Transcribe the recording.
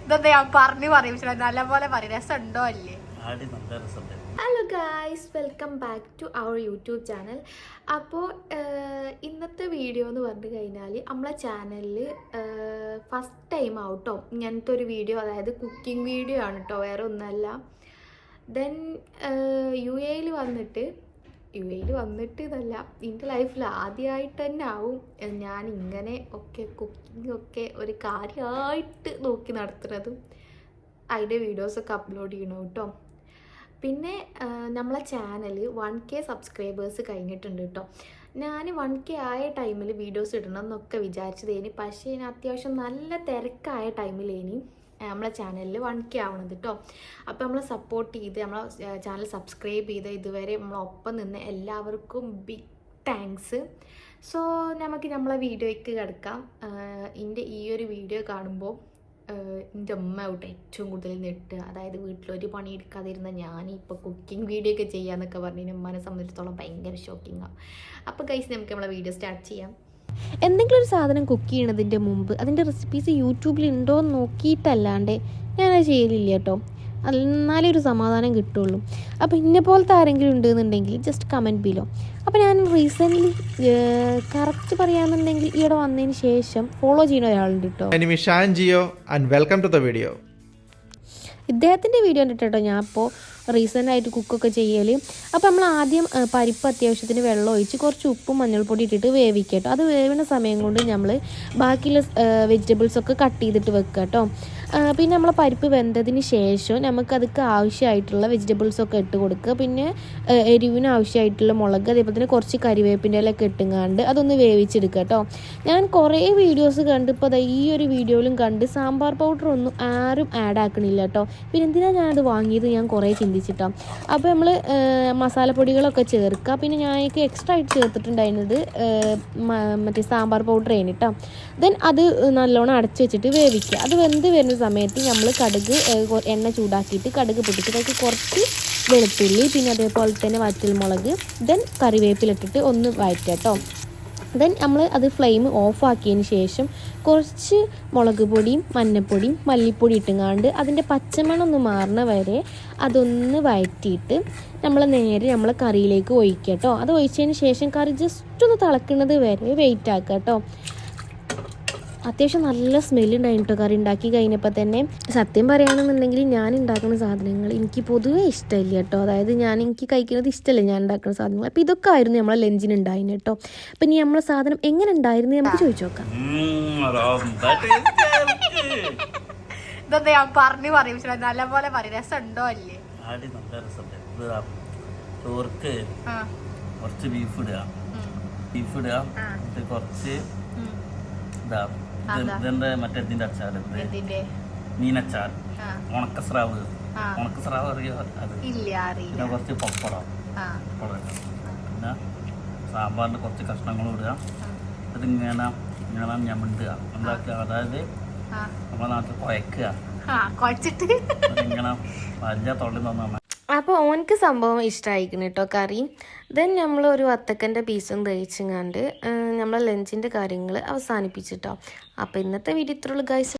ഇതൊന്നും പോലെ അല്ലേ? Hello guys welcome back to our YouTube channel അപ്പോൾ ഇന്നത്തെ വീഡിയോ എന്ന് പറഞ്ഞു കഴിഞ്ഞാൽ നമ്മളെ ചാനലിൽ ഫസ്റ്റ് ടൈം ആവട്ടോ. ഇങ്ങനത്തെ ഒരു വീഡിയോ അതായത് കുക്കിംഗ് വീഡിയോ ആണ് കേട്ടോ വേറെ ഒന്നല്ല ദെൻ യു എയിൽ വന്നിട്ട് യു എയിൽ വന്നിട്ട് ഇതല്ല. എന്റെ ലൈഫിൽ ആദ്യമായിട്ട് തന്നെ ആവും. ഞാൻ ഇങ്ങനെ ഒക്കെ കുക്കിംഗ് ഒക്കെ ഒരു കാര്യമായിട്ട് നോക്കി നടത്തുന്നത് അതിന്റെ വീഡിയോസൊക്കെ അപ്ലോഡ് ചെയ്യണം കേട്ടോ പിന്നെ നമ്മളെ ചാനൽ വൺ കെ സബ്സ്ക്രൈബേഴ്സ് കഴിഞ്ഞിട്ടുണ്ട് കേട്ടോ ഞാൻ വൺ കെ ആയ ടൈമിൽ വീഡിയോസ് ഇടണം എന്നൊക്കെ വിചാരിച്ചതേനി. പക്ഷേ അത്യാവശ്യം നല്ല തിരക്കായ ടൈമിലേനി നമ്മളെ ചാനലിൽ വൺ കെ ആവണത് കേട്ടോ അപ്പോൾ നമ്മൾ സപ്പോർട്ട് ചെയ്ത് നമ്മളെ ചാനൽ സബ്സ്ക്രൈബ് ചെയ്ത് ഇതുവരെ നമ്മളൊപ്പം നിന്ന് എല്ലാവർക്കും ബിഗ് താങ്ക്സ് സോ നമുക്ക് നമ്മളെ വീഡിയോയ്ക്ക് കിടക്കാം. എന്റെ ഈ ഒരു വീഡിയോ കാണുമ്പോൾ എന്റെ അമ്മ ആവട്ടെ ഏറ്റവും കൂടുതൽ നെട്ട് അതായത് വീട്ടിലൊരു പണി എടുക്കാതിരുന്ന ഞാൻ ഇപ്പോൾ കുക്കിംഗ് വീഡിയോ ഒക്കെ ചെയ്യാന്നൊക്കെ പറഞ്ഞു അമ്മനെ സംബന്ധിച്ചിടത്തോളം ഭയങ്കര ഷോക്കിങ്ങാണ് അപ്പോൾ ഗൈസ് നമുക്ക് നമ്മളെ വീഡിയോ സ്റ്റാർട്ട് ചെയ്യാം. എന്തെങ്കിലും ഒരു സാധനം കുക്ക് ചെയ്യണതിന്റെ മുമ്പ് അതിന്റെ റെസിപ്പീസ് യൂട്യൂബിൽ ഉണ്ടോ എന്ന് നോക്കിയിട്ടല്ലാണ്ട് ഞാനത് ചെയ്യലില്ല കേട്ടോ. എന്നാലേ ഒരു സമാധാനം കിട്ടുള്ളൂ. അപ്പോൾ ഇന്നെ പോലത്തെ ആരെങ്കിലും ഉണ്ടെന്നുണ്ടെങ്കിൽ ജസ്റ്റ് കമന്റ് ബിലോ അപ്പോൾ ഞാൻ റീസെന്റ്ലി കറക്റ്റ് പറയാമെന്നുണ്ടെങ്കിൽ ഇവിടെ വന്നതിന് ശേഷം ഫോളോ ചെയ്യുന്ന ഒരാളുണ്ട് കേട്ടോ. Shan Gio and welcome to the ഇദ്ദേഹത്തിന്റെ വീഡിയോ കണ്ടിട്ടോ ഞാൻ ഇപ്പോൾ റീസെന്റ് ആയിട്ട് കുക്കൊക്കെ ചെയ്യൽ അപ്പോൾ നമ്മൾ ആദ്യം പരിപ്പ് അത്യാവശ്യത്തിന് വെള്ളം ഒഴിച്ച് കുറച്ച് ഉപ്പും മഞ്ഞൾപ്പൊടി ഇട്ടിട്ട് വേവിക്കുക കേട്ടോ അത് വേവുന്ന സമയം കൊണ്ട് നമ്മൾ ബാക്കിയുള്ള വെജിറ്റബിൾസ് ഒക്കെ കട്ട് ചെയ്തിട്ട് വെക്കുക കേട്ടോ പിന്നെ നമ്മൾ പരിപ്പ് വെന്തതിന് ശേഷം നമുക്കതൊക്കെ ആവശ്യമായിട്ടുള്ള വെജിറ്റബിൾസ് ഒക്കെ ഇട്ട് കൊടുക്കുക പിന്നെ എരിവിന് ആവശ്യമായിട്ടുള്ള മുളക് അതേപോലെ തന്നെ കുറച്ച് കരിവേപ്പിന്റെ ഇലയൊക്കെ ഇട്ടുങ്ങാണ്ട് അതൊന്ന് വേവിച്ചെടുക്കുക കേട്ടോ ഞാൻ കുറേ വീഡിയോസ് കണ്ട് ഇപ്പോൾ ദാ ഈ ഒരു വീഡിയോയിലും കണ്ട് സാമ്പാർ പൗഡർ ഒന്നും ആരും ആഡ് ആക്കണില്ല കേട്ടോ പിന്നെ എന്തിനാണ് ഞാനത് വാങ്ങിയത്? ഞാൻ കുറേ ചിന്തിച്ചിട്ടോ. അപ്പോൾ നമ്മൾ മസാലപ്പൊടികളൊക്കെ ചേർക്കുക പിന്നെ ഞാൻ എക്സ്ട്രാ ആയിട്ട് ചേർത്തിട്ടുണ്ടായിരുന്നത് മറ്റേ സാമ്പാർ പൗഡർ ആണ് കേട്ടോ ദെൻ അത് നല്ലോണം അടച്ചു വെച്ചിട്ട് വേവിക്കുക. അത് വെന്ത് വരുന്ന സമയത്ത് നമ്മൾ കടുക് എണ്ണ ചൂടാക്കിയിട്ട് കടുക് പൊട്ടിച്ചിട്ട് അതൊക്കെ കുറച്ച് വെളുത്തുള്ളി പിന്നെ അതേപോലെ തന്നെ വറ്റൽമുളക് ദെൻ കറിവേപ്പിലിട്ടിട്ട് ഒന്ന് വഴറ്റുക കേട്ടോ ദെൻ നമ്മൾ അത് ഫ്ലെയിം ഓഫ് ആക്കിയതിന് ശേഷം കുറച്ച് മുളക് പൊടിയും മഞ്ഞൾപ്പൊടിയും മല്ലിപ്പൊടി ഇട്ടുങ്ങാണ്ട് അതിന്റെ പച്ചമണം ഒന്ന് മാറുന്ന വരെ അതൊന്ന് വഴറ്റിയിട്ട് നമ്മൾ നേരെ നമ്മൾ കറിയിലേക്ക് ഒഴിക്കുക കേട്ടോ. അത് ഒഴിച്ചതിന് ശേഷം കറി ജസ്റ്റ് ഒന്ന് തിളക്കുന്നത് വരെ വെയിറ്റ് ആക്കുക കേട്ടോ. അത്യാവശ്യം നല്ല സ്മെല്ലുണ്ടായിരുന്നു കേട്ടോ കറി ഉണ്ടാക്കി കഴിഞ്ഞപ്പോൾ തന്നെ. സത്യം പറയുകയാണെന്നുണ്ടെങ്കിൽ ഞാൻ ഉണ്ടാക്കുന്ന സാധനങ്ങൾ എനിക്ക് പൊതുവേ ഇഷ്ടമില്ല കേട്ടോ. അതായത് ഞാൻ എനിക്ക് കഴിക്കുന്നത് ഇഷ്ടമല്ല ഞാൻ ഉണ്ടാക്കുന്ന സാധനങ്ങൾ. അപ്പോൾ ഇതൊക്കെ ആയിരുന്നു നമ്മളെ ലഞ്ചിന് ഉണ്ടായിരുന്നു കേട്ടോ. അപ്പം ഇനി നമ്മളെ സാധനം എങ്ങനെ ഉണ്ടായിരുന്നു നമുക്ക് ചോദിച്ചു നോക്കാം. ഇതെന്താ ഞാൻ പറഞ്ഞു പറയും. പക്ഷേ നല്ലപോലെ പറയും. രസമുണ്ടോ അല്ലേ? കുറച്ച് ബീഫ് ബീഫ് കുറച്ച് ഇതെന്റെ മറ്റേ ഇതിന്റെ അച്ചാർ മീനച്ചാർ. ഉണക്കസ്രാവ്. ഉണക്കസ്രാവ് അറിയോ അത്? പിന്നെ കുറച്ച് പപ്പടം. പപ്പടം. പിന്നെ സാമ്പാറിന്റെ കുറച്ച് കഷ്ണങ്ങളും ഇടുക. അതിങ്ങനെ ഇങ്ങനെ ഞമിണ്ടുക ഉണ്ടാക്കുക. അതായത് നമ്മുടെ നാട്ടിൽ കുഴക്കുക. കുഴച്ചിട്ട്. അതിങ്ങനെ വലിയ തൊള്ളി തന്നാണ് അപ്പോൾ ഓനക്ക് സംഭവം ഇഷ്ടമായിരിക്കണം കേട്ടോ കറി. ദെൻ നമ്മൾ ഒരു വത്തക്കന്റെ പീസും തേച്ചും കണ്ട് നമ്മളെ ലഞ്ചിന്റെ കാര്യങ്ങൾ അവസാനിപ്പിച്ചിട്ടോ അപ്പോൾ ഇന്നത്തെ വീഡിയോ ഇത്രയുള്ളൂ ഗൈസ്